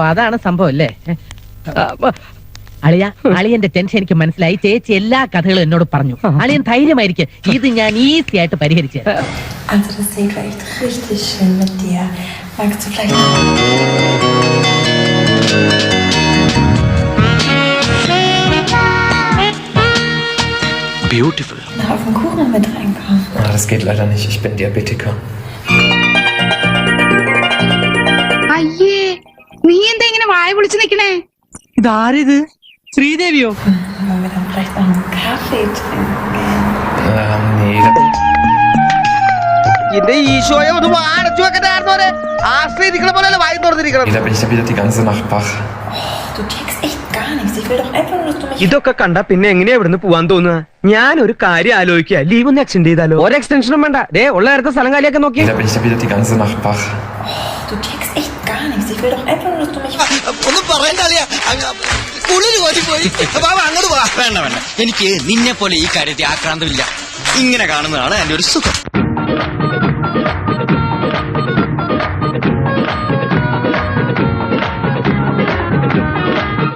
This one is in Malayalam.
അപ്പൊ അതാണ് സംഭവം അല്ലേ? അളിയ അളിയന്റെ ടെൻഷൻ എനിക്ക് മനസ്സിലായി. ചേച്ചി എല്ലാ കഥകളും എന്നോട് പറഞ്ഞു. അളിയൻ ധൈര്യമായിരിക്കും. ഇത് ഞാൻ ഈസി ആയിട്ട് പരിഹരിച്ചു Beautiful. Na, auf den Kuchen mit reinkommen. Oh, das geht leider nicht. Ich bin Diabetiker. നീ എന്താ ഇങ്ങനെ വായ പൊളിച്ചു നിക്കണേ? ഇതാരിത്? ശ്രീദേവിയോ? എന്റെ ഈശോയെ ഒന്ന് വെക്കണ്ടായിരുന്നോരെ ആശ്രയിരിക്കണ പോലെ വായി തുറന്നിരിക്കണം ഇതൊക്കെ കണ്ട പിന്നെ എങ്ങനെയാ ഇവിടുന്ന് പോവാൻ തോന്നുക? ഞാൻ ഒരു കാര്യം ആലോചിക്കുക. ലീവ് ഒന്ന് എക്സ്റ്റെൻഡ് ചെയ്താലോ? ഒരു എക്സ്റ്റൻഷനും വേണ്ട. ഡേ ഉള്ള നേരത്തെ സ്ഥലം കാലിയൊക്കെ നോക്കി Gar nichts. Ich will doch einfach nur, dass du mich ഒന്നും പറയണ്ട അളിയാ കുളിര് കോരി പോയി ബാബ അങ്ങോട്ട് വേണ്ട വേണ്ട എനിക്ക് നിന്നെ പോലെ ഈ കാര്യത്തിൽ ആക്രാന്തമില്ല ഇങ്ങനെ കാണുന്നതാണ് എന്റെ ഒരു സുഖം